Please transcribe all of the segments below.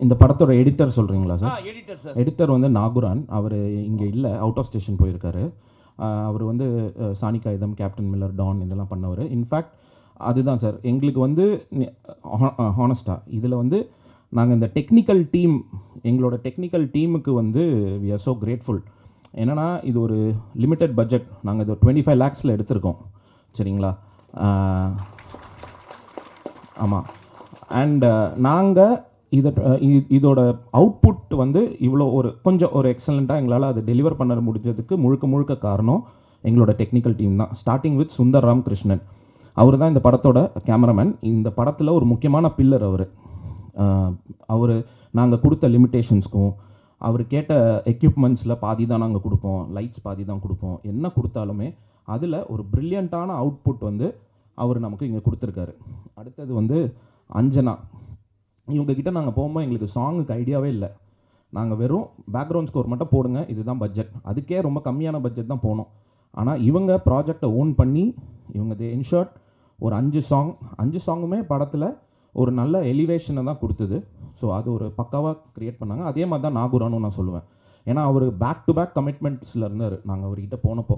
இந்த படத்தோட எடிட்டர் சொல்கிறீங்களா சார் எடிட்டர் சார் எடிட்டர் வந்து நாகுரான். அவர் இங்கே இல்லை அவுட் ஆஃப் ஸ்டேஷன் போயிருக்காரு. அவர் வந்து அஹ், சாணி காகிதம் கேப்டன் மில்லர் டான் இதெல்லாம் பண்ணவர். இன்ஃபேக்ட் அதுதான் சார் எங்களுக்கு வந்து ஹானஸ்டாக இதில் வந்து நாங்கள் இந்த டெக்னிக்கல் டீம் எங்களோட டெக்னிக்கல் டீமுக்கு வந்து வி ஆர் ஸோ கிரேட்ஃபுல் என்னன்னா இது ஒரு லிமிட்டட் பட்ஜெட் நாங்கள் இது டுவெண்ட்டி ஃபைவ் லேக்ஸில் எடுத்திருக்கோம். சரிங்களா? ஆமாம் அண்ட் நாங்கள் இதை இதோட அவுட்புட் வந்து இவ்வளோ ஒரு கொஞ்சம் ஒரு எக்ஸலண்ட்டாக எங்களால் அதை டெலிவர் பண்ண முடிஞ்சதுக்கு முழுக்க முழுக்க காரணம் எங்களோட டெக்னிக்கல் டீம் தான். ஸ்டார்டிங் வித் சுந்தர் ராம் கிருஷ்ணன் அவர் தான் இந்த படத்தோட கேமராமேன் இந்த படத்தில் ஒரு முக்கியமான பில்லர் அவர். அவர் நாங்கள் கொடுத்த லிமிட்டேஷன்ஸ்க்கும் அவர் கேட்ட எக்யூப்மெண்ட்ஸில் பாதி தான் நாங்கள் கொடுப்போம். லைட்ஸ் பாதி தான் கொடுப்போம். என்ன கொடுத்தாலுமே அதில் ஒரு ப்ரில்லியண்ட்டான அவுட்புட் வந்து அவர் நமக்கு இங்கே கொடுத்துருக்காரு. அடுத்தது வந்து அஞ்சனா. இவங்கக்கிட்ட நாங்கள் போகும்போது எங்களுக்கு சாங்குக்கு ஐடியாவே இல்லை. நாங்கள் வெறும் பேக்ரவுண்ட் ஸ்கோர் மட்டும் போடுங்க இதுதான் பட்ஜெட் அதுக்கே ரொம்ப கம்மியான பட்ஜெட் தான் போனோம். ஆனால் இவங்க ப்ராஜெக்டை ஓன் பண்ணி இவங்க தே இன்ஷர்ட் ஒரு அஞ்சு சாங் அஞ்சு சாங்குமே படத்தில் ஒரு நல்ல எலிவேஷனை தான் கொடுத்தது. ஸோ அது ஒரு பக்காவாக க்ரியேட் பண்ணாங்க. அதே மாதிரி தான் நாகூரானும் நான் சொல்லுவேன். ஏன்னா அவர் பேக் டு பேக் கமிட்மெண்ட்ஸில் இருந்தார். நாங்கள் அவர்கிட்ட போனப்போ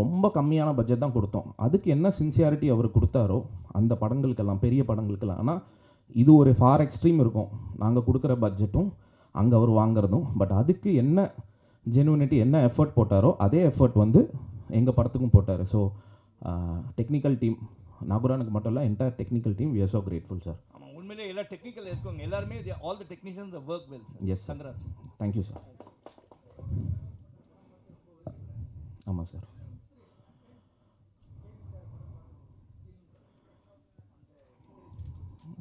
ரொம்ப கம்மியான பட்ஜெட் தான் கொடுத்தோம். அதுக்கு என்ன சின்சியாரிட்டி அவர் கொடுத்தாரோ அந்த படங்களுக்கெல்லாம் பெரிய படங்களுக்கெல்லாம். ஆனால் இது ஒரு ஃபார் எக்ஸ்ட்ரீம் இருக்கும். நாங்கள் கொடுக்குற பட்ஜெட்டும் அங்கே அவர் வாங்குறதும் பட் அதுக்கு என்ன ஜெனுவினிட்டி என்ன எஃபர்ட் போட்டாரோ அதே எஃபர்ட் வந்து எங்கள் படத்துக்கும் போட்டார். ஸோ டெக்னிக்கல் டீம் நாகுரானுக்கு மட்டும் இல்லை entire technical team we are so grateful sir ஆமாம் உண்மையிலே எல்லா டெக்னிக்கல் இருக்கவங்க எல்லாருமே all the technicians work well sir sir. Gangaraj thank you sir ஆமாம் சார்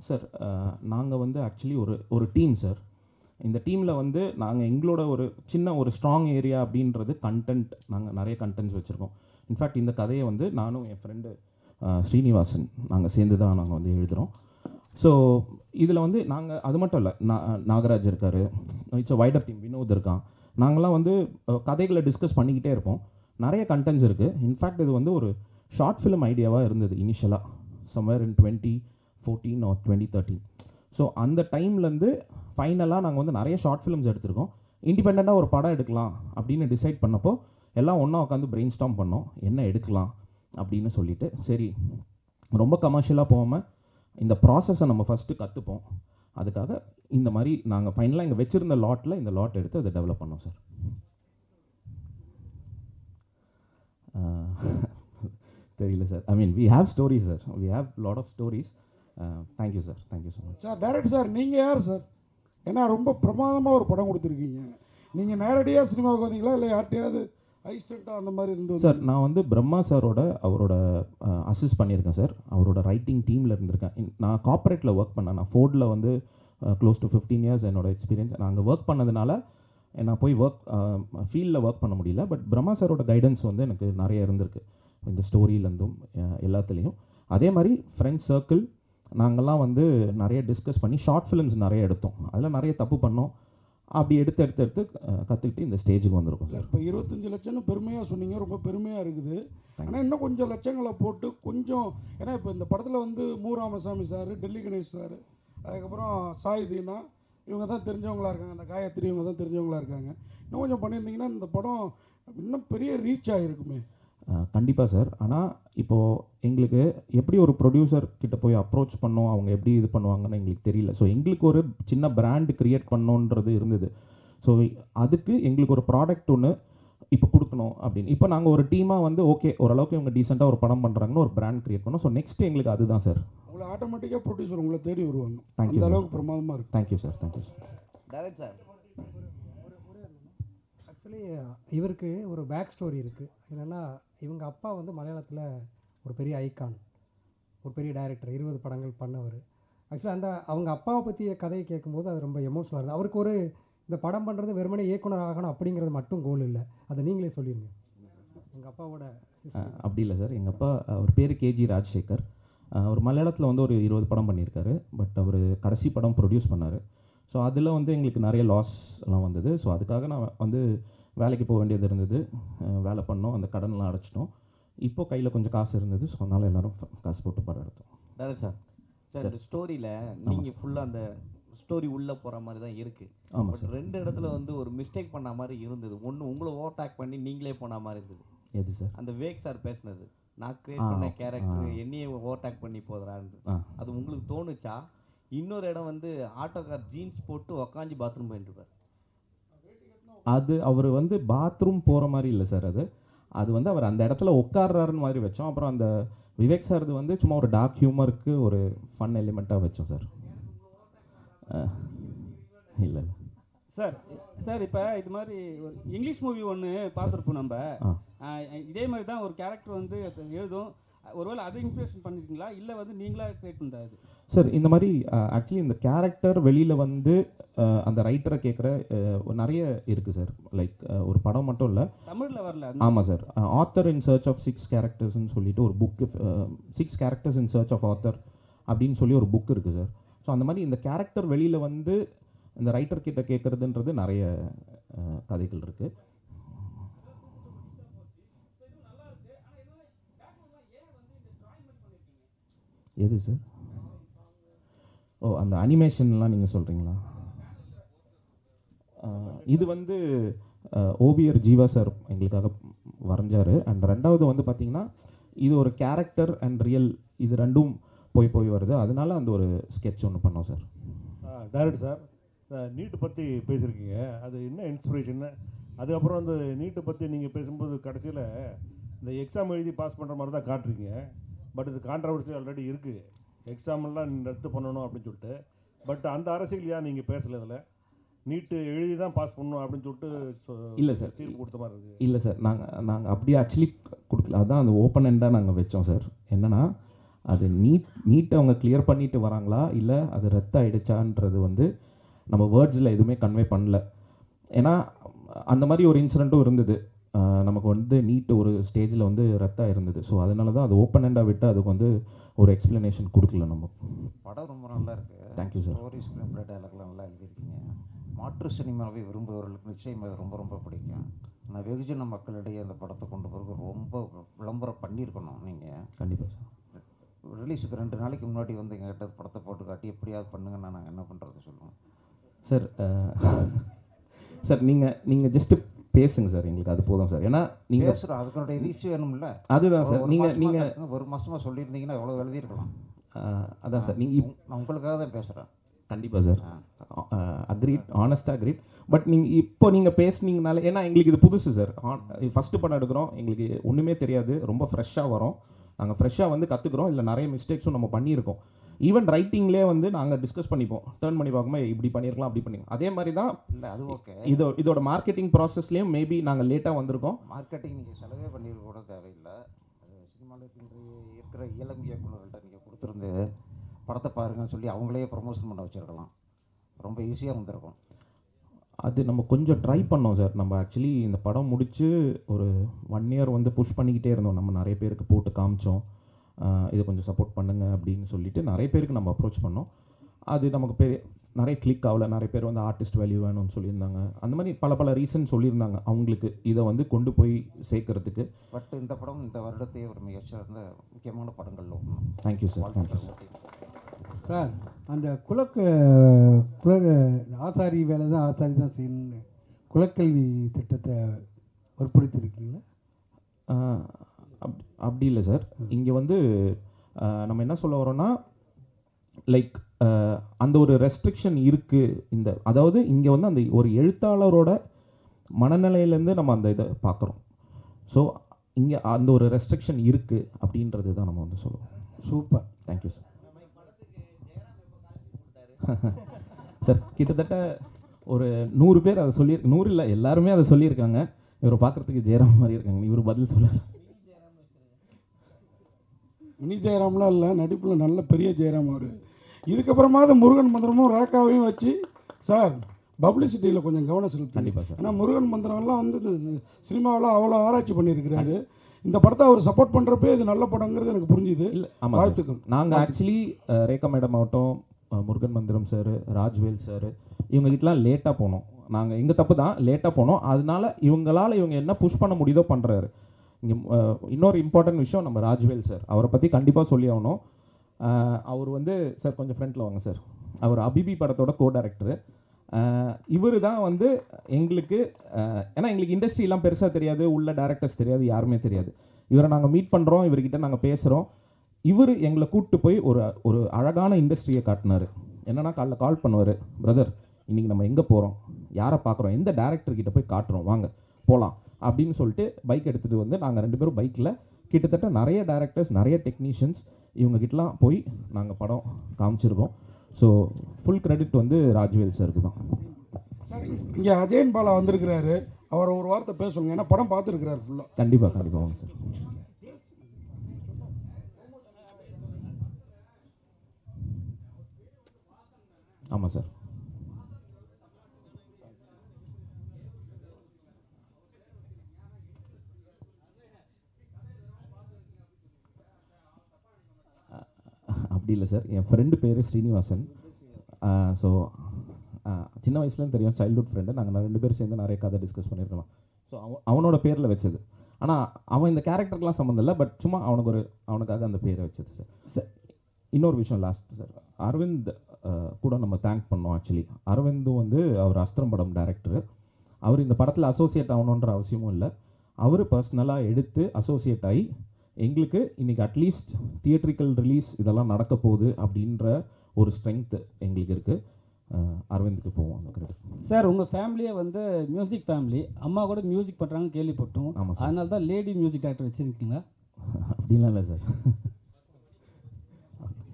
சார் uh, நாங்கள் வந்து ஆக்சுவலி ஒரு ஒரு டீம் சார் இந்த டீமில் வந்து நாங்கள் எங்களோட ஒரு சின்ன ஒரு ஸ்ட்ராங் ஏரியா அப்படின்றது கண்டென்ட் நாங்கள் நிறைய கண்டென்ட்ஸ் வச்சுருக்கோம். இன்ஃபேக்ட் இந்த கதையை வந்து நானும் என் ஃப்ரெண்டு uh, ஸ்ரீனிவாசன் நாங்கள் சேர்ந்து தான் நாங்கள் வந்து எழுதுகிறோம் ஸோ இதில் வந்து நாங்கள் அது மட்டும் இல்லை நாகராஜ் இருக்கார் இட்ஸ் வைடர் டீம் வினோத் இருக்கான். நாங்களாம் வந்து uh, கதைகளை டிஸ்கஸ் பண்ணிக்கிட்டே இருப்போம். நிறைய கண்டென்ட்ஸ் இருக்குது இன்ஃபேக்ட் இது வந்து ஒரு ஷார்ட் ஃபிலிம் ஐடியாவாக இருந்தது இனிஷியலாக somewhere in twenty fourteen or twenty thirteen so அந்த டைம்லேருந்து ஃபைனலாக நாங்கள் வந்து நிறைய ஷார்ட் ஃபிலிம்ஸ் எடுத்திருக்கோம். இண்டிபெண்ட்டாக ஒரு படம் எடுக்கலாம் அப்படின்னு டிசைட் பண்ணப்போ எல்லாம் ஒன்றா உட்காந்து பிரெயின் ஸ்டாம் பண்ணோம். என்ன எடுக்கலாம் அப்படின்னு சொல்லிட்டு. சரி ரொம்ப கமர்ஷியலாக போகாமல் இந்த ப்ராசஸை நம்ம ஃபஸ்ட்டு கற்றுப்போம் அதுக்காக இந்த மாதிரி நாங்கள் ஃபைனலாக இங்கே வச்சுருந்த லாட்டில் இந்த லாட் எடுத்து அதை டெவலப் பண்ணோம் சார் தெரியல sir I mean we have stories sir we have lot of stories thank you sir thank you so much sir direct sir நீங்கள் யார் சார் ஏன்னா ரொம்ப பிரமாதமாக ஒரு படம் கொடுத்துருக்கீங்க. நீங்கள் நேரடியாக சினிமாவுக்கு வந்தீங்களா? இல்லை யார்கிட்டயாவது அசிஸ்டண்ட்டாக அந்த மாதிரி இருந்து சார் நான் வந்து பிரம்மா சாரோட அவரோட அசிஸ்ட் பண்ணியிருக்கேன் சார் அவரோட ரைட்டிங் டீமில் இருந்திருக்கேன். நான் கார்ப்பரேட்டில் ஒர்க் பண்ணேன். நான் ஃபோர்டில் வந்து க்ளோஸ் டு ஃபிஃப்டீன் இயர்ஸ் என்னோட எக்ஸ்பீரியன்ஸ் நான் அங்கே ஒர்க் பண்ணதுனால நான் போய் ஒர்க் ஃபீல்டில் ஒர்க் பண்ண முடியல. பட் பிரம்மா சாரோட கைடன்ஸ் வந்து எனக்கு நிறைய இருந்திருக்கு. இந்த ஸ்டோரியிலேருந்தும் எல்லாத்துலேயும். அதே மாதிரி ஃப்ரெண்ட்ஸ் சர்க்கிள் நாங்கள்லாம் வந்து நிறைய டிஸ்கஸ் பண்ணி ஷார்ட் ஃபிலிம்ஸ் நிறைய எடுத்தோம். அதில் நிறைய தப்பு பண்ணோம். அப்படி எடுத்து எடுத்து எடுத்து கற்றுக்கிட்டு இந்த ஸ்டேஜுக்கு வந்திருக்கோம் சார். இப்போ இருபத்தஞ்சு லட்சம்னு பெருமையாக சொன்னீங்க. ரொம்ப பெருமையாக இருக்குது. ஆனால் இன்னும் கொஞ்சம் லட்சங்களை போட்டு கொஞ்சம் ஏன்னா இப்போ இந்த படத்தில் வந்து மு ராமசாமி சார் டெல்லி கணேஷ் சார் அதுக்கப்புறம் சாய் தீனா இவங்க தான் தெரிஞ்சவங்களா இருக்காங்க. அந்த காயத்ரி இவங்க தான் தெரிஞ்சவங்களா இருக்காங்க. இன்னும் கொஞ்சம் பண்ணியிருந்தீங்கன்னா இந்த படம் இன்னும் பெரிய ரீச் ஆகிருக்குமே கண்டிப்பாக சார். ஆனால் இப்போது எங்களுக்கு எப்படி ஒரு ப்ரொடியூசர் கிட்ட போய் அப்ரோச் பண்ணோம் அவங்க எப்படி இது பண்ணுவாங்கன்னு எங்களுக்கு தெரியல. ஸோ எங்களுக்கு ஒரு சின்ன பிராண்ட் கிரியேட் பண்ணோன்றது இருந்தது. ஸோ அதுக்கு எங்களுக்கு ஒரு ப்ராடக்ட் ஒன்று இப்போ கொடுக்கணும் அப்படின்னு. இப்போ நாங்கள் ஒரு டீமாக வந்து ஓகே ஓரளவுக்கு இவங்க டீசெண்டாக ஒரு படம் பண்ணுறாங்கன்னு ஒரு பிராண்ட் கிரியேட் பண்ணோம். ஸோ நெக்ஸ்ட் எங்களுக்கு அதுதான் சார். உங்களை ஆட்டோமேட்டிக்காக ப்ரொடியூசர் உங்களை தேடி வருவாங்க. Sir. அளவுக்கு பிரமாதமாக இருக்கும் thank you sir thank you sir direct sir actually இவருக்கு ஒரு பேக் ஸ்டோரி இருக்குது என்னென்னா இவங்க அப்பா வந்து மலையாளத்தில் ஒரு பெரிய ஐக்கான் ஒரு பெரிய டைரக்டர் இருபது படங்கள் பண்ணவர். ஆக்சுவலாக அந்த அவங்க அப்பாவை பற்றிய கதையை கேட்கும்போது அது ரொம்ப எமோஷனலாக இருந்தது. அவருக்கு ஒரு இந்த படம் பண்ணுறது வெறுமனே இயக்குனர் ஆகணும் அப்படிங்கிறது மட்டும் கோல் இல்லை. அதை நீங்களே சொல்லிடுங்க எங்கள் அப்பாவோட அப்படி இல்லை சார். எங்கள் அப்பா அவர் பேர் கேஜி ராஜசேகர். அவர் மலையாளத்தில் வந்து ஒரு இருபது படம் பண்ணியிருக்காரு பட் அவர் கடைசி படம் ப்ரொடியூஸ் பண்ணார். ஸோ அதில் வந்து எங்களுக்கு நிறைய லாஸ்லாம் வந்தது. ஸோ அதுக்காக நான் வந்து வேலைக்கு போக வேண்டியது இருந்தது. வேலை பண்ணோம். அந்த கடன்லாம் அடைச்சிட்டோம். இப்போ கையில் கொஞ்சம் காசு இருந்தது. ஸோ அதனால் எல்லாரும் காசு போட்டு படம் எடுத்தோம். டைரக்ட் சார் சார் இந்த ஸ்டோரியில் நீங்கள் ஃபுல்லாக அந்த ஸ்டோரி உள்ளே போகிற மாதிரி தான் இருக்குது ஆமாம் சார் ரெண்டு இடத்துல வந்து ஒரு மிஸ்டேக் பண்ண மாதிரி இருந்தது. ஒன்று உங்களை ஓவர்டேக் பண்ணி நீங்களே போன மாதிரி இருந்தது. எது சார் அந்த வேக் சார் பேசுனது. நான் கிரியேட் பண்ண. கேரக்டர் என்னையே ஓவர்டேக் பண்ணி போதுறான்னு அது உங்களுக்கு தோணுச்சா? இன்னொரு இடம் வந்து ஆட்டோக்கார் ஜீன்ஸ் போட்டு உக்காஞ்சி பாத்ரூம் போயிட்டுருப்பார் அது அவர் வந்து பாத்ரூம் போகிற மாதிரி இல்லை சார் அது. அது வந்து அவர் அந்த இடத்துல உட்கார்றாருன்னு மாதிரி வச்சோம். அப்புறம் அந்த விவேக் சார் இது வந்து சும்மா ஒரு டார்க் ஹியூமருக்கு ஒரு ஃபன் எலிமெண்ட்டாக வச்சோம் சார் இல்லை இல்லை. சார் சார் இப்போ இது மாதிரி ஒரு இங்கிலீஷ் மூவி ஒன்று பார்த்துருப்போம் நம்ம. இதே மாதிரி தான் ஒரு கேரக்டர் வந்து எழுதும். ஒருவேளை அதை இன்ஸ்பிரேஷன் பண்ணிருக்கீங்களா? இல்லை வந்து நீங்களா கிரியேட் பண்ணுறது சார் இந்த மாதிரி ஆக்சுவலி இந்த கேரக்டர் வெளியில் வந்து அந்த ரைட்டரை கேட்குற நிறைய இருக்குது சார் லைக் ஒரு படம் மட்டும் இல்லை. தமிழில் வரல. ஆமாம் sir author in search of six கேரக்டர்ஸ்னு சொல்லிட்டு ஒரு book six characters in search of author அப்படின்னு சொல்லி ஒரு புக் இருக்குது சார் ஸோ அந்த மாதிரி இந்த கேரக்டர் வெளியில் வந்து இந்த ரைட்டர் கிட்ட கேட்குறதுன்றது நிறைய கதைகள் இருக்குது எது சார் ஓ அந்த அனிமேஷன்லாம் நீங்கள் சொல்கிறீங்களா இது வந்து ஓவியர் ஜீவா சார் எங்களுக்காக வரைஞ்சாரு. அண்ட் ரெண்டாவது வந்து பார்த்தீங்கன்னா இது ஒரு கேரக்டர் அண்ட் ரியல் இது ரெண்டும் போய் போய் வருது. அதனால அந்த ஒரு ஸ்கெட்ச் ஒன்று பண்ணோம் சார் டேரக்ட் சார் நீட்டு பற்றி பேசியிருக்கீங்க அது என்ன இன்ஸ்பிரேஷன் அதுக்கப்புறம் அந்த நீட்டை பற்றி நீங்கள் பேசும்போது கடைசியில் இந்த எக்ஸாம் எழுதி பாஸ் பண்ணுற மாதிரி தான் காட்டுறீங்க பட் இது கான்ட்ரவர்சி ஆல்ரெடி இருக்குது எக்ஸாம்லாம் ரத்து பண்ணணும் அப்படின்னு சொல்லிட்டு. பட் அந்த அரசியல் ஏன் நீங்கள் பேசல இதில்? நீட்டு எழுதி தான் பாஸ் பண்ணணும் அப்படின்னு சொல்லிட்டு இல்லை சார். தீர்ப்பு கொடுத்த மாதிரி இருக்குது இல்லை சார். நாங்கள் நாங்கள் அப்படியே ஆக்சுவலி கொடுக்கல. அதான் அந்த ஓப்பன் எண்டாக நாங்கள் வச்சோம் சார். என்னன்னா அது நீட் நீட்டை அவங்க கிளியர் பண்ணிட்டு வராங்களா? இல்லை அது ரத்து ஆயிடுச்சான்றது வந்து நம்ம வேர்ட்ஸில் எதுவுமே கன்வே பண்ணல. ஏன்னா அந்த மாதிரி ஒரு இன்சிடெண்ட்டும் இருந்தது. நமக்கு வந்து நீட் ஒரு ஸ்டேஜில் வந்து ரத்தாக இருந்தது. ஸோ அதனால தான் அது ஓப்பன் எண்டாக விட்டு அதுக்கு வந்து ஒரு எக்ஸ்ப்ளனேஷன் கொடுக்கல நம்ம. படம் ரொம்ப நல்லா இருக்கு. Thank you, sir. Story screenplay டைலாக்லாம் நல்லா எழுதியிருக்கீங்க. மாற்று சினிமாவை விரும்புபவர்களுக்கு நிச்சயம் அது ரொம்ப ரொம்ப பிடிக்கும். ஆனால் வெகுஜன மக்களிடையே அந்த படத்தை கொண்டு போகிறதுக்கு ரொம்ப விளம்பரம் பண்ணியிருக்கணும் நீங்கள் கண்டிப்பாக சார் ரிலீஸுக்கு ரெண்டு நாளைக்கு முன்னாடி வந்து எங்ககிட்ட படத்தை போட்டு காட்டி எப்படியாவது பண்ணுங்கன்னா நாங்கள் என்ன பண்ணுறது சொல்லுவோம் சார் சார் நீங்கள் நீங்கள் ஜஸ்ட்டு பேசுங்க சார் எங்களுக்கு அது போதும் சார். ஏன்னா நீங்கள் பேசுகிறோம் அதுக்குடைய ரீச் வேணும்ல அதுதான் சார். நீங்கள் நீங்கள் ஒரு மாசமா சொல்லியிருந்தீங்கன்னா எவ்வளோ எழுதியிருக்கலாம். அதான் சார். நீங்கள் நான் உங்களுக்காக தான் பேசுகிறேன் கண்டிப்பாக சார். அக்ரீட் ஆனஸ்டாக அக்ரீட் பட் நீங்கள் இப்போ நீங்கள் பேசுனீங்கனால ஏன்னா எங்களுக்கு இது புதுசு சார். ஃபஸ்ட்டு படம் எடுக்கிறோம். எங்களுக்கு ஒன்றுமே தெரியாது. ரொம்ப ஃப்ரெஷ்ஷாக வரோம். நாங்கள் ஃப்ரெஷ்ஷாக வந்து கற்றுக்குறோம் இல்லை நிறைய மிஸ்டேக்ஸும் நம்ம பண்ணியிருக்கோம். ஈவன் ரைட்டிங்லேயே வந்து நாங்கள் டிஸ்கஸ் பண்ணிப்போம். டேர்ன் பண்ணி பார்க்கும்போது இப்படி பண்ணியிருக்கலாம் அப்படி பண்ணிருக்கலாம். அதே மாதிரி தான் இல்லை அது ஓகே இதோ இதோட மார்க்கெட்டிங் ப்ராசஸ்லேயும் மேபி நாங்கள் லேட்டாக வந்திருக்கோம். மார்க்கெட்டிங் நீங்கள் செலவே பண்ணியிருக்க கூட தேவையில்லை. அது சினிமாவில் இருக்கிற இளம் இயக்குநர்கள்ட்ட நீங்கள் கொடுத்துருந்து படத்தை பாருங்கன்னு சொல்லி அவங்களே ப்ரொமோஷன் பண்ண வச்சிருக்கலாம். ரொம்ப ஈஸியாக வந்திருக்கும். அது நம்ம கொஞ்சம் ட்ரை பண்ணோம் சார் நம்ம ஆக்சுவலி இந்த படம் முடித்து ஒரு ஒன் இயர் வந்து புஷ் பண்ணிக்கிட்டே இருந்தோம். நம்ம நிறைய பேருக்கு போட்டு காமிச்சோம். இது கொஞ்சம் சப்போர்ட் பண்ணுங்க அப்படின்னு சொல்லிட்டு நிறைய பேருக்கு நம்ம அப்ரோச் பண்ணோம். அது நமக்கு பெரிய நிறைய கிளிக் ஆகல. நிறைய பேர் வந்து ஆர்டிஸ்ட் வேல்யூ வேணும்னு சொல்லியிருந்தாங்க. அந்த மாதிரி பல பல ரீசன் சொல்லியிருந்தாங்க அவங்களுக்கு. இதை வந்து கொண்டு போய் சேர்க்கறதுக்கு. பட் இந்த படம் இந்த வருடத்தையே ஒரு மிகச்சிறந்த முக்கியமான படங்களில் ஒன்று thank you sir thank you sir sir அந்த குலக்க குல ஆசாரி வேலை தான் ஆசாரி தான் செய்யணும்னு குலக்கல்வி திட்டத்தை வற்புறுத்தியிருக்கீங்களா அப் அப்படி இல்லை சார். இங்கே வந்து நம்ம என்ன சொல்ல வரோம்னா லைக் அந்த ஒரு ரெஸ்ட்ரிக்ஷன் இருக்குது இந்த அதாவது இங்கே வந்து அந்த ஒரு எழுத்தாளரோட மனநிலையிலேருந்து நம்ம அந்த இதை பார்க்குறோம் ஸோ இங்கே அந்த ஒரு ரெஸ்ட்ரிக்ஷன் இருக்குது அப்படின்றது தான் நம்ம வந்து சொல்லுவோம். சூப்பர். தேங்க்யூ சார் சார் கிட்டத்தட்ட ஒரு நூறு பேர் அதை சொல்லி நூறு இல்லை எல்லாருமே அதை சொல்லியிருக்காங்க. இவரை பார்க்குறதுக்கு ஜெயராம் மாதிரி இருக்காங்க. இவர் பதில் சொல்ல மினி ஜெயராம்லாம் இல்லை நடிப்பில் நல்ல பெரிய ஜெயராம் அவர். இதுக்கப்புறமாவது முருகன் மந்திரமும் ரேக்காவையும் வச்சு சார் பப்ளிசிட்டியில் கொஞ்சம் கவனம் செலுத்துங்க. கண்டிப்பாக சார். ஏன்னா முருகன் மந்திரம்லாம் வந்து சினிமாவில் அவ்வளோ ஆராய்ச்சி பண்ணியிருக்கிறாரு. இந்த படத்தை அவர் சப்போர்ட் பண்ணுறப்பே இது நல்ல படங்கிறது எனக்கு புரிஞ்சுது. இல்லை ஆமாம் வாழ்த்துக்கள். நாங்கள் ஆக்சுவலி ரேகா மேடம் ஆகட்டும் முருகன் மந்திரம் சார் ராஜ்வேல் சார் இவங்ககிட்டலாம் லேட்டாக போனோம். நாங்கள் எங்கள் தப்பு தான் லேட்டாக போனோம். அதனால இவங்களால் இவங்க என்ன புஷ் பண்ண முடியுதோ பண்ணுறாரு இங்கே இன்னொரு இம்பார்ட்டன்ட் விஷயம் நம்ம ராஜ்வேல் சார் அவரை பற்றி கண்டிப்பாக சொல்லி ஆகணும். அவர் வந்து சார் கொஞ்சம் ஃப்ரண்ட்டில் வாங்க சார் அவர் அபிபி படத்தோட கோ டைரக்டரு இவர் தான் வந்து எங்களுக்கு ஏன்னா எங்களுக்கு இண்டஸ்ட்ரிலாம் பெருசாக தெரியாது உள்ள டேரக்டர்ஸ் தெரியாது யாருமே தெரியாது. இவரை நாங்கள் மீட் பண்ணுறோம் இவர்கிட்ட நாங்கள் பேசுகிறோம் இவர் எங்களை கூப்பிட்டு போய் ஒரு ஒரு அழகான இண்டஸ்ட்ரியை காட்டினார். என்னன்னா காலைல கால் பண்ணுவார் பிரதர் இன்றைக்கி நம்ம எங்கே போகிறோம் யாரை பார்க்குறோம்? எந்த டேரக்டர்கிட்ட போய் காட்டுறோம்? வாங்க போகலாம் அப்படின்னு சொல்லிட்டு பைக் எடுத்துகிட்டு வந்து நாங்கள் ரெண்டு பேரும் பைக்கில் கிட்டத்தட்ட நிறைய டேரக்டர்ஸ் நிறைய டெக்னீஷியன்ஸ் இவங்ககிட்டலாம் போய் நாங்கள் படம் காமிச்சிருக்கோம். ஸோ ஃபுல் கிரெடிட் வந்து ராஜ்வேல் சாருக்கு தான். சார் இங்கே அஜயன் பாலா வந்திருக்கிறாரு. அவரை ஒரு வார்த்தை பேச சொல்லுங்க ஏன்னா படம் பார்த்துருக்கிறாரு ஃபுல்லாக கண்டிப்பாக கண்டிப்பாக வாங்க சார் ஆமாம் சார் அப்படி இல்லை சார் என் ஃப்ரெண்டு பேர் ஸ்ரீனிவாசன். ஸோ சின்ன வயசுலேருந்து தெரியும். சைல்ட்ஹுட் ஃப்ரெண்டு நாங்கள் ரெண்டு பேரும் சேர்ந்து நிறைய கதை டிஸ்கஸ் பண்ணியிருக்கலாம் ஸோ அவன் அவனோட பேரில் வச்சது. ஆனால் அவன் இந்த கேரக்டருக்குலாம் சம்மந்தம் இல்லை பட் சும்மா அவனுக்கு ஒரு அவனுக்காக அந்த பேரை வச்சது சார் சார் இன்னொரு விஷயம் லாஸ்ட் சார் அரவிந்த் கூட நம்ம தேங்க் பண்ணோம் ஆக்சுவலி அரவிந்தும் வந்து அவர் அஸ்திரம் படம் டைரக்டர் அவர் இந்த படத்தில் அசோசியேட் ஆகணுன்ற அவசியமும் இல்லை. அவர் பர்சனலாக எடுத்து அசோசியேட் ஆகி எங்களுக்கு இன்றைக்கி அட்லீஸ்ட் தியேட்ரிக்கல் ரிலீஸ் இதெல்லாம் நடக்க போகுது அப்படின்ற ஒரு ஸ்ட்ரென்த் எங்களுக்கு இருக்குது அரவிந்துக்கு போவோம் அந்த கிரெடிட் சார் உங்கள் ஃபேமிலியே வந்து மியூசிக் ஃபேமிலி அம்மா கூட மியூசிக் பண்ணுறாங்க கேள்விப்பட்டோம். ஆமாம் அதனால தான் லேடி மியூசிக் டைரக்டர் வச்சுருக்கீங்களா? அப்படிலாம் இல்லை சார்.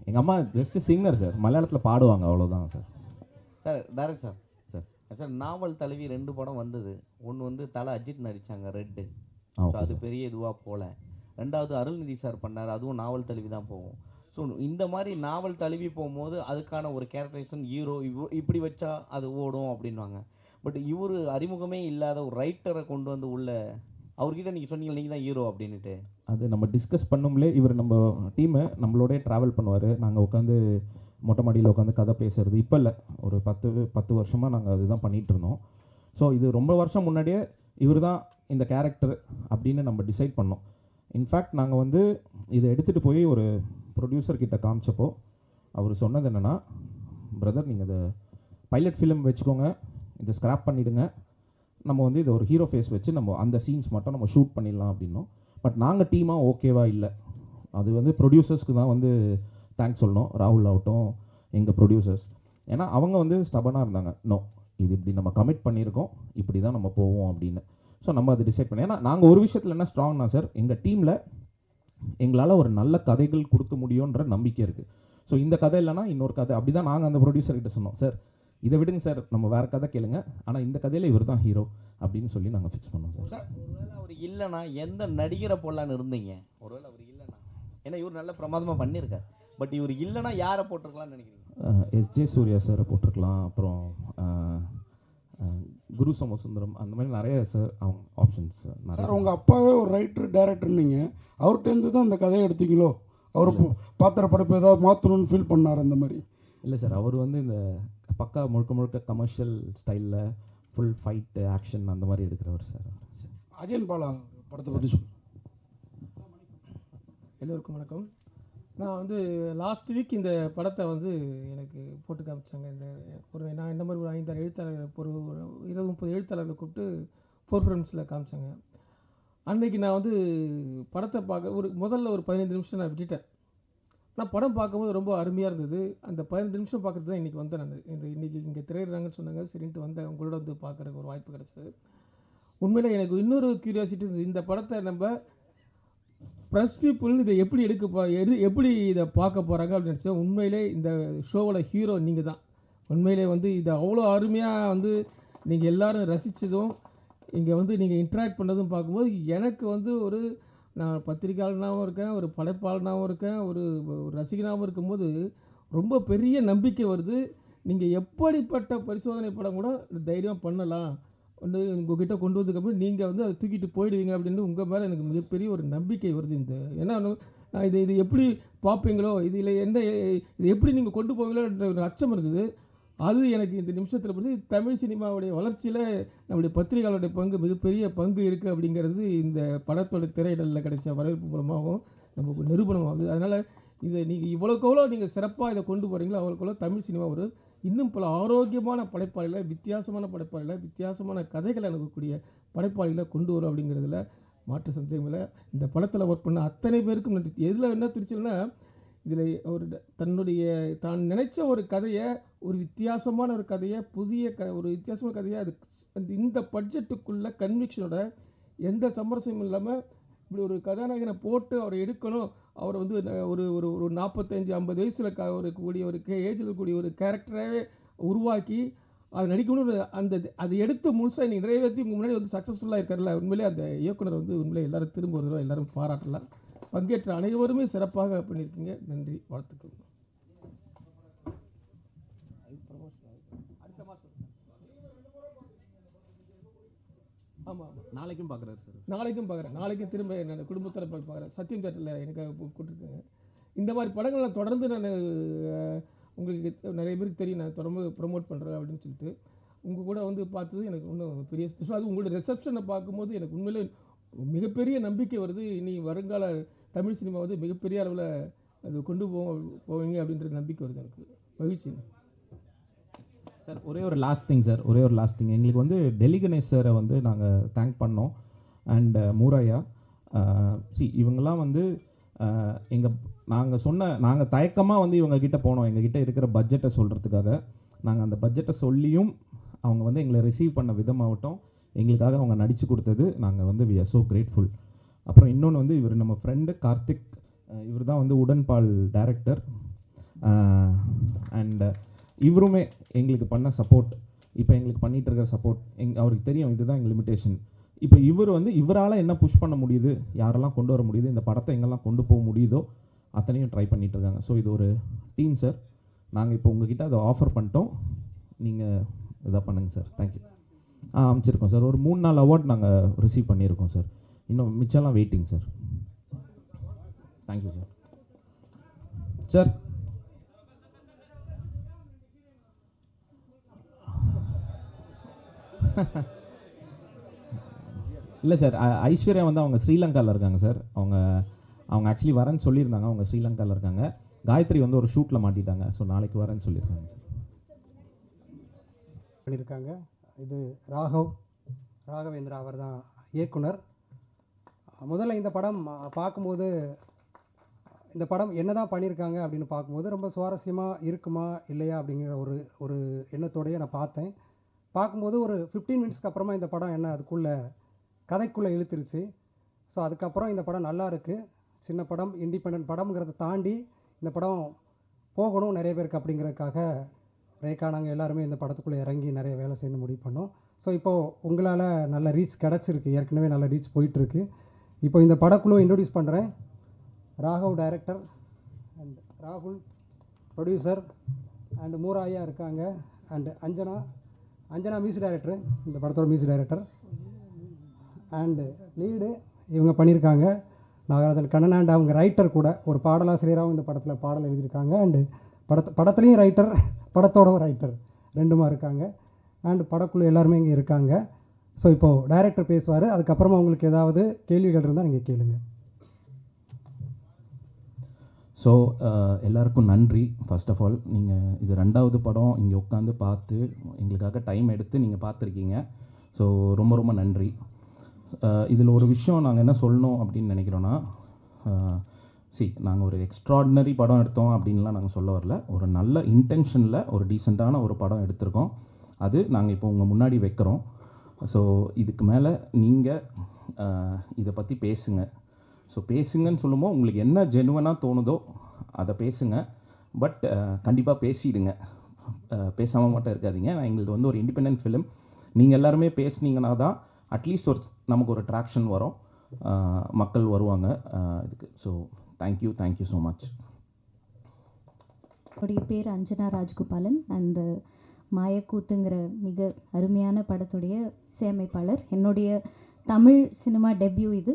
எங்கள் அம்மா ஜஸ்ட் சிங்கர் சார். மலையாளத்தில் பாடுவாங்க அவ்வளோதான் sir. Sir direct sir. Sir. Sir novel Thalaivi ரெண்டு படம் வந்தது. ஒன்று வந்து தலை அஜித் நடித்தாங்க ரெட்டு. அது பெரிய இதுவாக போகல ரெண்டாவது அருள்நிதி சார் பண்ணார் அதுவும் நாவல் தழுவி தான் போகும். ஸோ இந்த மாதிரி நாவல் தழுவி போகும்போது அதுக்கான ஒரு கேரக்டரைசேஷன் ஹீரோ இப்படி வச்சா அது ஓடும் அப்படின்வாங்க பட் இவர் அறிமுகமே இல்லாத ஒரு ரைட்டரை கொண்டு வந்து உள்ள அவர்கிட்ட நீங்கள் சொன்னீங்க நீங்கள் தான் ஹீரோ அப்படின்னுட்டு. அது நம்ம டிஸ்கஸ் பண்ணும்லே இவர் நம்ம டீமை நம்மளோடய ட்ராவல் பண்ணுவார். நாங்கள் உட்காந்து மொட்டை மாடியில் உட்காந்து கதை பேசுறது. இப்போ இல்லை ஒரு பத்து பத்து வருஷமாக நாங்கள் அதுதான் பண்ணிகிட்டு இருந்தோம். ஸோ இது ரொம்ப வருஷம் முன்னாடியே இவர் தான் இந்த கேரக்டர் அப்படின்னு நம்ம டிசைட் பண்ணோம். இன்ஃபேக்ட் நாங்கள் வந்து இதை எடுத்துகிட்டு போய் ஒரு ப்ரொடியூசர் கிட்ட காமிச்சப்போ அவர் சொன்னது என்னென்னா பிரதர் நீங்கள் இதை பைலட் ஃபிலிம் வச்சுக்கோங்க. இதை ஸ்க்ராப் பண்ணிவிடுங்க நம்ம வந்து இதை ஒரு ஹீரோ ஃபேஸ் வச்சு நம்ம அந்த சீன்ஸ் மட்டும் நம்ம ஷூட் பண்ணிடலாம் அப்படின்னோம். பட் நாங்கள் டீமாக ஓகேவா இல்லை. அது வந்து ப்ரொடியூசர்ஸ்க்கு தான் வந்து தேங்க்ஸ் சொல்லணும். ராகுல் ஆகட்டும் எங்கள் ப்ரொடியூசர்ஸ் ஏன்னா அவங்க வந்து ஸ்டபனாக இருந்தாங்க. நோ இது இப்படி நம்ம கமிட் பண்ணியிருக்கோம். இப்படி தான் நம்ம போவோம் அப்படின்னு. ஸோ நம்ம அதை டிசைட் பண்ணி ஏன்னா நாங்கள் ஒரு விஷயத்தில் என்ன ஸ்ட்ராங்னா சார் எங்கள் டீமில் எங்களால் ஒரு நல்ல கதைகள் கொடுக்க முடியுன்ற நம்பிக்கை இருக்குது ஸோ இந்த கதை இல்லைன்னா இன்னொரு கதை. அப்படி தான் நாங்கள் அந்த ப்ரொடியூசர் கிட்ட சொன்னோம். சார் இதை விடுங்க சார் நம்ம வேறு கதை கேளுங்க. ஆனால் இந்த கதையில் இவர் தான் ஹீரோ அப்படின்னு சொல்லி நாங்கள் ஃபிக்ஸ் பண்ணோம் சார் ஒருவேளை அவர் இல்லைன்னா எந்த நடிகரை போடலான்னு இருந்தீங்க? ஒருவேளை அவர் இல்லைன்னா. ஏன்னா இவர் நல்ல பிரமாதமாக பண்ணியிருக்கார். பட் இவர் இல்லைன்னா யாரை போட்டிருக்கலாம்னு நினைக்கிறீங்க? எஸ்ஜே சூர்யா சாரை போட்டிருக்கலாம். அப்புறம் குரு சோமசுந்தரம் அந்த மாதிரி நிறைய சார் அவங்க ஆப்ஷன்ஸ் சார் நிறைய உங்கள் அப்பாவே ஒரு ரைட்டர் டேரக்டர்னீங்க அவர்கிட்டருந்து தான் இந்த கதையை எடுத்தீங்களோ? அவர் பு- பாத்திர படைப்பு ஏதாவது மாற்றணும்னு ஃபீல் பண்ணார் அந்த மாதிரி? இல்லை சார் அவர் வந்து இந்த பக்கா முழுக்க முழுக்க கமர்ஷியல் ஸ்டைலில் ஃபுல் ஃபைட்டு ஆக்ஷன் அந்த மாதிரி எடுக்கிறவர் சார் அஜயன் பாலா படத்தை பற்றி சொல்லு எல்லோருக்கும் வணக்கம். நான் வந்து லாஸ்ட் வீக் இந்த படத்தை வந்து எனக்கு போட்டு காமிச்சாங்க. இந்த ஒரு நான் இந்த மாதிரி ஒரு ஐந்தாறு எழுத்தாளர் ஒரு ஒரு இருபது முப்பது எழுத்தாளர்களை கூப்பிட்டு ஃபோர் ஃப்ரெண்ட்ஸில் காமிச்சாங்க. அன்னைக்கு நான் வந்து படத்தை பார்க்க ஒரு முதல்ல ஒரு பதினைந்து நிமிஷம் நான் விட்டுட்டேன். ஆனால் படம் பார்க்கும்போது ரொம்ப அருமையாக இருந்தது. அந்த பதினஞ்சு நிமிஷம் பார்க்குறது தான் இன்றைக்கி வந்தேன் நான். இந்த இன்றைக்கி இங்கே திரையிடுறாங்கன்னு சொன்னாங்க. சரின்ட்டு வந்தேன் உங்களோட வந்து பார்க்குறதுக்கு ஒரு வாய்ப்பு கிடச்சிது. உண்மையில் எனக்கு இன்னொரு க்யூரியாசிட்டி இருந்தது. இந்த படத்தை நம்ம ப்ரெஸ் பீப்புள் இதை எப்படி எடுக்க போ எடு எப்படி இதை பார்க்க போகிறாங்க அப்படின்னு நினச்சா உண்மையிலே இந்த ஷோவோட ஹீரோ நீங்கள் தான் உண்மையிலே வந்து இதை அவ்வளோ அருமையாக வந்து நீங்கள் எல்லாரும் ரசித்ததும் இங்கே வந்து நீங்கள் இன்ட்ராக்ட் பண்ணதும் பார்க்கும்போது எனக்கு வந்து ஒரு நான் பத்திரிக்கையாளனாகவும் இருக்கேன் ஒரு படைப்பாளனாகவும் இருக்கேன் ஒரு ரசிகனாகவும் இருக்கும்போது ரொம்ப பெரிய நம்பிக்கை வருது. நீங்கள் எப்படிப்பட்ட பரிசோதனை படம் கூட தைரியம் பண்ணலாம். வந்து உங்ககிட்ட கொண்டு வந்ததுக்கப்புறம் நீங்கள் வந்து அதை தூக்கிட்டு போயிடுவீங்க அப்படின்னு உங்கள் மேலே எனக்கு மிகப்பெரிய ஒரு நம்பிக்கை வருது இந்த. ஏன்னா நான் இது இது எப்படி பார்ப்பீங்களோ இதில் எந்த இது எப்படி நீங்கள் கொண்டு போவீங்களோன்ற ஒரு அச்சம் இருந்தது. அது எனக்கு இந்த நிமிஷத்தில் புரிஞ்சு தமிழ் சினிமாவுடைய வளர்ச்சியில் நம்முடைய பத்திரிகையாளருடைய பங்கு மிகப்பெரிய பங்கு இருக்குது அப்படிங்கிறது இந்த படத்தோட திரையிடலில் கிடைச்ச வரவேற்பு மூலமாகவும் நமக்கு நிரூபணமாகுது. அதனால் இதை நீங்கள் இவ்வளோக்கு எவ்வளோ நீங்கள் சிறப்பாக இதை கொண்டு போகிறீங்களோ அவ்வளோக்கு எவ்வளோ தமிழ் சினிமா ஒரு இன்னும் பல ஆரோக்கியமான படைப்பாளிகளை வித்தியாசமான படைப்பாளிகளை வித்தியாசமான கதைகளை அணுகக்கூடிய படைப்பாளிகளை கொண்டு வரும் அப்படிங்கிறதுல மாற்று சந்தேகம் இல்லை. இந்த படத்தில் ஒர்க் பண்ண அத்தனை பேருக்கும் நன்றி. எதில் என்ன துணிச்சல்னா இதில் ஒரு தன்னுடைய தான் நினைச்ச ஒரு கதையை ஒரு வித்தியாசமான ஒரு கதையை புதிய க ஒரு வித்தியாசமான கதையை அது இந்த பட்ஜெட்டுக்குள்ள கன்விக்ஷனோட எந்த சமரசமும் இல்லாமல் இப்படி ஒரு கதாநாயகனை போட்டு அவரை எடுக்கணும். அவரை வந்து ஒரு ஒரு ஒரு நாற்பத்தஞ்சு ஐம்பது வயசில் க ஒரு கூடிய ஒரு கே ஏஜில் இருக்கக்கூடிய ஒரு கேரக்டராகவே உருவாக்கி அது நடிக்கணும்னு அந்த அதை எடுத்து முழுசாக நீங்கள் நிறைவேற்றி உங்கள் முன்னாடி வந்து சக்ஸஸ்ஃபுல்லாக இருக்கார்ல உண்மையிலே அந்த இயக்குனர் வந்து உண்மையிலே எல்லோரும் திரும்ப ஒரு தடவை எல்லாரும் பாராட்டலாம். பங்கேற்ற அனைவருமே சிறப்பாக பண்ணியிருக்கீங்க. நன்றி வாழ்த்துக்கள். ஆமாம் ஆமாம் நாளைக்கும் பார்க்குறாரு சார். நாளைக்கும் பார்க்குறேன் நாளைக்கும் திரும்ப நான் குடும்பத்தில் போய் பார்க்குறேன் சத்தியம் தேட்டரில் எனக்காக கூ- கூட்டிருக்காங்க. இந்த மாதிரி படங்கள் நான் தொடர்ந்து நான் உங்களுக்கு நிறைய பேருக்கு தெரியும். நான் தொடர்ந்து ப்ரொமோட் பண்ணுறேன் அப்படின்னு சொல்லிட்டு. உங்கள் கூட வந்து பார்த்தது எனக்கு இன்னும் பெரிய சந்தோஷம். அது உங்களோட ரிசப்ஷனை பார்க்கும்போது எனக்கு உண்மையிலே மிகப்பெரிய நம்பிக்கை வருது. இனி வருங்கால தமிழ் சினிமா வந்து மிகப்பெரிய அளவில் அது கொண்டு போவோம் போவீங்க அப்படின்ற நம்பிக்கை வருது எனக்கு. மகிழ்ச்சி. சார் ஒரே ஒரு லாஸ்ட் திங் சார் ஒரே ஒரு லாஸ்ட் திங் எங்களுக்கு வந்து டெல்லி கணேஷ் சாரை வந்து நாங்கள் தேங்க் பண்ணோம். அண்ட் uh, மூராயா uh, சி இவங்கெல்லாம் வந்து uh, எங்கள் நாங்கள் சொன்ன நாங்கள் தயக்கமாக வந்து இவங்கக்கிட்ட போனோம். எங்ககிட்ட இருக்கிற பட்ஜெட்டை சொல்கிறதுக்காக நாங்கள் அந்த பட்ஜெட்டை சொல்லியும் அவங்க வந்து எங்களை ரிசீவ் பண்ண விதமாகட்டும் எங்களுக்காக அவங்க நடித்து கொடுத்தது நாங்கள் வந்து வி ஆர் ஸோ கிரேட்ஃபுல் அப்புறம் இன்னொன்று வந்து இவர் நம்ம ஃப்ரெண்டு கார்த்திக் இவர் தான் வந்து உடன்பால் டைரக்டர் அண்ட் இவருமே எங்களுக்கு பண்ண சப்போர்ட் இப்போ எங்களுக்கு பண்ணிகிட்டு இருக்கிற சப்போர்ட் எங் அவருக்கு தெரியும் இதுதான் எங்கள் லிமிட்டேஷன் இப்போ இவர் வந்து இவரால் என்ன புஷ் பண்ண முடியுது யாரெல்லாம் கொண்டு வர முடியுது இந்த படத்தை எங்கெல்லாம் கொண்டு போக முடியுதோ அத்தனையும் ட்ரை பண்ணிகிட்டு இருக்காங்க ஸோ இது ஒரு டீம் சார் நாங்கள் இப்போ உங்ககிட்ட அதை ஆஃபர் பண்ணிட்டோம். நீங்கள் இதாக பண்ணுங்கள் சார் தேங்க்யூ ஆ அமைச்சிருக்கோம் சார் ஒரு மூணு நாள் அவார்ட் நாங்கள் ரிசீவ் பண்ணியிருக்கோம் சார் இன்னும் மிச்சம்லாம் waiting sir thank you sir sir இல்லை சார் ஐஸ்வர்யா வந்து அவங்க ஸ்ரீலங்காவில் இருக்காங்க சார். அவங்க அவங்க ஆக்சுவலி வரேன்னு சொல்லியிருந்தாங்க. அவங்க ஸ்ரீலங்காவில் இருக்காங்க. காயத்ரி வந்து ஒரு ஷூட்டில் மாட்டிட்டாங்க. ஸோ நாளைக்கு வரேன்னு சொல்லியிருக்காங்க சார். பண்ணியிருக்காங்க. இது ராகவ் ராகவேந்திரா அவர் தான் இயக்குனர். முதல்ல இந்த படம் பார்க்கும்போது இந்த படம் என்ன தான் பண்ணியிருக்காங்க அப்படின்னு பார்க்கும்போது ரொம்ப சுவாரஸ்யமாக இருக்குமா இல்லையா அப்படிங்கிற ஒரு ஒரு எண்ணத்தோடையே நான் பார்த்தேன். பார்க்கும்போது ஒரு ஃபிஃப்டீன் மினிட்ஸ்க்கு அப்புறமா இந்த படம் என்ன அதுக்குள்ளே கதைக்குள்ளே இழுத்துருச்சு. ஸோ அதுக்கப்புறம் இந்த படம் நல்லா இருக்குது சின்ன படம் இண்டிபெண்ட் படம்ங்கிறத தாண்டி இந்த படம் போகணும் நிறைய பேருக்கு அப்படிங்கிறதுக்காக ரேகா நாங்கள் எல்லாருமே இந்த படத்துக்குள்ளே இறங்கி நிறைய வேலை செய்யணும் முடிவு பண்ணோம். ஸோ இப்போது உங்களால் நல்ல ரீச் கிடச்சிருக்கு. ஏற்கனவே நல்ல ரீச் போயிட்டுருக்கு. இப்போ இந்த படக்குழு இன்ட்ரடியூஸ் பண்ணுறேன் ராகவ் டைரக்டர் அண்ட் ராகுல் ப்ரொடியூசர் அண்டு மூராயா இருக்காங்க. And Anjana Anjana music director இந்த படத்தோட மியூசிக் டைரக்டர் அண்டு லீடு இவங்க பண்ணியிருக்காங்க நாகராஜன் கண்ணன் அண்ட் அவங்க ரைட்டர் கூட ஒரு பாடலாசிரியராகவும் இந்த படத்தில் பாடல் எழுதியிருக்காங்க. அண்டு படத்து படத்துலேயும் ரைட்டர் படத்தோட ரைட்டர் ரெண்டுமா இருக்காங்க. அண்டு படக்குழு எல்லாருமே இங்கே இருக்காங்க. ஸோ இப்போது டைரக்டர் பேசுவார். அதுக்கப்புறமா உங்களுக்கு ஏதாவது கேள்விகள் இருந்தால் நீங்கள் கேளுங்கள் ஸோ uh, எல்லாருக்கும் நன்றி. ஃபர்ஸ்ட் ஆஃப் ஆல் நீங்கள் இது ரெண்டாவது படம் இங்கே உட்காந்து பார்த்து எங்களுக்காக டைம் எடுத்து நீங்கள் பார்த்துருக்கீங்க. ஸோ ரொம்ப ரொம்ப நன்றி. Uh, இதில் ஒரு விஷயம் நாங்கள் என்ன சொல்லணும் அப்படின்னு நினைக்கிறோன்னா சி uh, நாங்கள் ஒரு எக்ஸ்ட்ராடினரி படம் எடுத்தோம் அப்படின்லாம் நாங்கள் சொல்ல வரல. ஒரு நல்ல இன்டென்ஷனில் ஒரு டீசெண்டான ஒரு படம் எடுத்திருக்கோம். அது நாங்கள் இப்போ உங்கள் முன்னாடி வைக்கிறோம். ஸோ இதுக்கு மேலே நீங்கள் இதை பற்றி பேசுங்கள் ஸோ பேசுங்கன்னு சொல்லும்போது உங்களுக்கு என்ன ஜெனுவனாக தோணுதோ அதை பேசுங்க. பட் கண்டிப்பாக பேசிடுங்க. பேசாமல் மட்டும் இருக்காதீங்க. நான் எங்களுக்கு வந்து ஒரு இண்டிபெண்ட் ஃபிலிம் நீங்கள் எல்லாருமே பேசுனீங்கன்னா தான் அட்லீஸ்ட் ஒரு நமக்கு ஒரு ட்ராக்ஷன் வரும். மக்கள் வருவாங்க. இதுக்கு. So thank you thank you so much என்னுடைய பேர் அஞ்சனா ராஜ்கோபாலன். அந்த மாயக்கூத்துங்கிற மிக அருமையான படத்துடைய இசையமைப்பாளர் என்னுடைய தமிழ் சினிமா டெபியூ இது.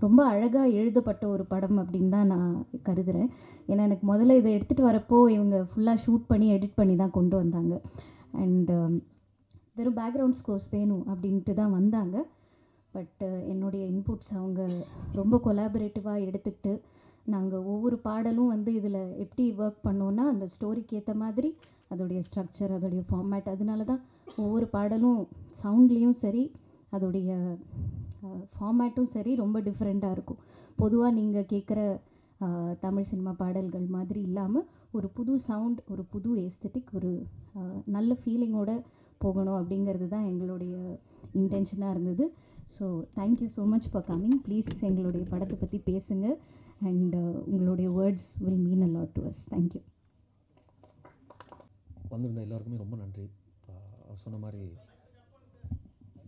ரொம்ப அழகாக எழுதப்பட்ட ஒரு படம் அப்படின்னு தான் நான் கருதுகிறேன் ஏன்னா எனக்கு முதல்ல இதை எடுத்துகிட்டு வரப்போ இவங்க ஃபுல்லாக ஷூட் பண்ணி எடிட் பண்ணி தான் கொண்டு வந்தாங்க. அண்ட் வெறும் பேக்ரவுண்ட் ஸ்கோர்ஸ் வேணும் அப்படின்ட்டு தான் வந்தாங்க. பட் என்னுடைய இன்புட்ஸ் அவங்க ரொம்ப கொலாபரேட்டிவாக எடுத்துக்கிட்டு நாங்கள் ஒவ்வொரு பாடலும் வந்து இதில் எப்படி ஒர்க் பண்ணோன்னா அந்த ஸ்டோரிக்கு ஏற்ற மாதிரி அதோடைய ஸ்ட்ரக்சர் அதோடைய ஃபார்மேட் அதனால தான் ஒவ்வொரு பாடலும் சவுண்ட்லேயும் சரி அதோடைய ஃபார்மேட்டும் சரி ரொம்ப டிஃப்ரெண்ட்டாக இருக்கும். பொதுவாக நீங்கள் கேட்குற தமிழ் சினிமா பாடல்கள் மாதிரி இல்லாமல் ஒரு புது சவுண்ட் ஒரு புது ஏஸ்தட்டிக் ஒரு நல்ல ஃபீலிங்கோட போகணும் அப்படிங்கிறது தான் எங்களுடைய இன்டென்ஷனாக இருந்தது. So thank you so much for coming please எங்களுடைய படத்தை பற்றி பேசுங்க. அண்ட் உங்களுடைய words will mean a lot to us thank you வந்திருந்த எல்லாருக்குமே ரொம்ப நன்றி. அவர் சொன்ன மாதிரி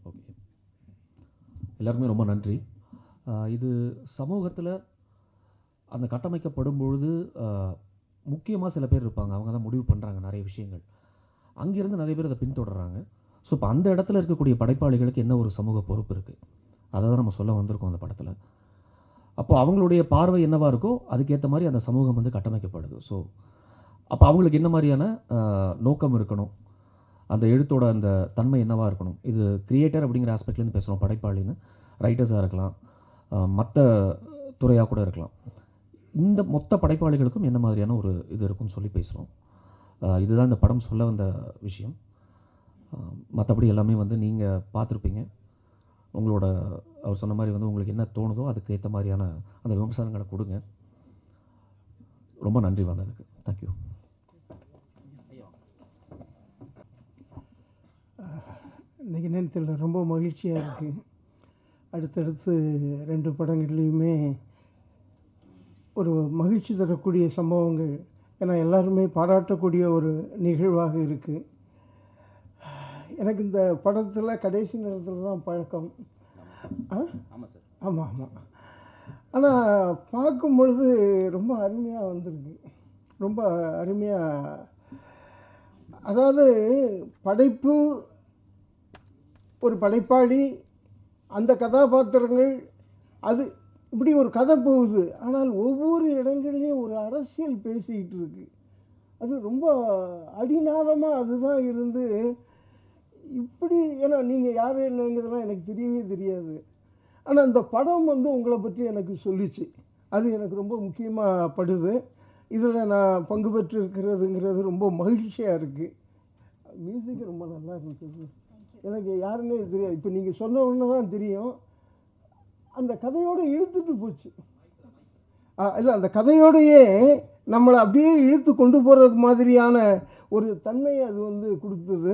ஓகே எல்லாருக்குமே ரொம்ப நன்றி. இது சமூகத்தில் அந்த கட்டமைக்கப்படும் பொழுது முக்கியமாக சில பேர் இருப்பாங்க. அவங்க தான் முடிவு பண்ணுறாங்க நிறைய விஷயங்கள். அங்கேருந்து நிறைய பேர் அதை பின்தொடர்றாங்க. ஸோ இப்போ அந்த இடத்துல இருக்கக்கூடிய படைப்பாளிகளுக்கு என்ன ஒரு சமூக பொறுப்பு இருக்குது அதை தான் நம்ம சொல்ல வந்திருக்கோம் அந்த படத்தில். அப்போ அவங்களுடைய பார்வை என்னவாக இருக்கோ அதுக்கேற்ற மாதிரி அந்த சமூகம் வந்து கட்டமைக்கப்படுது. ஸோ அப்போ அவங்களுக்கு என்ன மாதிரியான நோக்கம் இருக்கணும்? அந்த எழுத்தோட அந்த தன்மை என்னவாக இருக்கணும்? இது கிரியேட்டர் அப்படிங்கிற ஆஸ்பெக்ட்லேருந்து பேசுகிறோம் படைப்பாளின்னு ரைட்டர்ஸாக இருக்கலாம். மற்ற துறையாக கூட இருக்கலாம். இந்த மொத்த படைப்பாளிகளுக்கும் என்ன மாதிரியான ஒரு இது இருக்குன்னு சொல்லி பேசுகிறோம் இதுதான் இந்த படம் சொல்ல வந்த விஷயம். மற்றபடி எல்லாமே வந்து நீங்கள் பார்த்துருப்பீங்க. உங்களோட அவர் சொன்ன மாதிரி வந்து உங்களுக்கு என்ன தோணுதோ அதுக்கு ஏற்ற மாதிரியான அந்த விமர்சனங்களை கொடுங்க. ரொம்ப நன்றி வந்ததுக்கு. தேங்க்யூ இன்றைக்கி நேரத்தில் ரொம்ப மகிழ்ச்சியாக இருக்குது அடுத்தடுத்து ரெண்டு படங்கள்லேயுமே ஒரு மகிழ்ச்சி தரக்கூடிய சம்பவங்கள். ஏன்னா எல்லாருமே பாராட்டக்கூடிய ஒரு நிகழ்வாக இருக்குது எனக்கு இந்த படத்தில் கடைசி நேரத்தில் தான் பழக்கம். ஆமாம் சார். ஆமாம் ஆமாம் ஆனால் பார்க்கும் பொழுது ரொம்ப அருமையாக வந்திருக்கு. ரொம்ப அருமையாக அதாவது படைப்பு ஒரு படைப்பாளி அந்த கதாபாத்திரங்கள் அது இப்படி ஒரு கதை போகுது. ஆனால் ஒவ்வொரு இடங்கள்லையும் ஒரு அரசியல் பேசிக்கிட்டு இருக்கு. அது ரொம்ப அடிநாதமாக அதுதான் இருந்து இப்படி ஏன்னா நீங்கள் யார் என்னங்கிறதெல்லாம் எனக்கு தெரியவே தெரியாது. ஆனால் இந்த படம் வந்து உங்களை பற்றி எனக்கு சொல்லிச்சு. அது எனக்கு ரொம்ப முக்கியமாக படுது. இதில் நான் பங்கு பெற்றிருக்கிறதுங்கிறது ரொம்ப மகிழ்ச்சியாக இருக்குது மியூசிக் ரொம்ப நல்லா இருந்துச்சு. எனக்கு யாருன்னே தெரியாது. இப்போ நீங்கள் சொன்ன உடனே தான் தெரியும். அந்த கதையோடு இழுத்துட்டு போச்சு. இல்லை அந்த கதையோடையே நம்மளை அப்படியே இழுத்து கொண்டு போகிறது மாதிரியான ஒரு தன்மையை அது வந்து கொடுத்தது.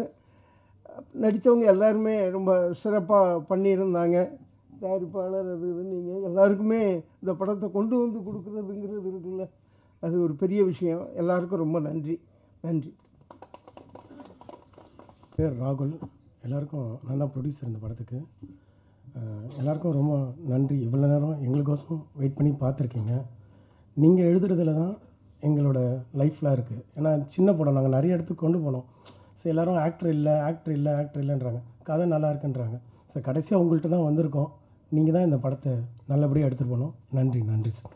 நடித்தவங்க எல்லாருமே ரொம்ப சிறப்பாக பண்ணியிருந்தாங்க. தயாரிப்பாளர் அது இது நீங்கள் எல்லாருக்குமே இந்த படத்தை கொண்டு வந்து கொடுக்குறதுங்கிறது இருக்குல்ல. அது ஒரு பெரிய விஷயம். எல்லாருக்கும் ரொம்ப நன்றி. நன்றி. பேர் ராகுல். எல்லாருக்கும் நான் தான் ப்ரொடியூசர் இந்த படத்துக்கு. எல்லாருக்கும் ரொம்ப நன்றி. இவ்வளோ நேரம் எங்களுக்கோசம் வெயிட் பண்ணி பார்த்துருக்கீங்க. நீங்கள் எழுதுறதுல தான் எங்களோட லைஃப்லாம் இருக்குது ஏன்னா சின்ன படம். நாங்கள் நிறைய இடத்துக்கு கொண்டு போனோம். ஸோ எல்லோரும் ஆக்டர் இல்லை ஆக்டர் இல்லை ஆக்டர் இல்லைன்றாங்க. கதை நல்லா இருக்குன்றாங்க. ஸோ கடைசியாக உங்கள்கிட்ட தான் வந்திருக்கோம். நீங்கள் தான் இந்த படத்தை நல்லபடியாக எடுத்துகிட்டு போனோம் நன்றி நன்றி சார்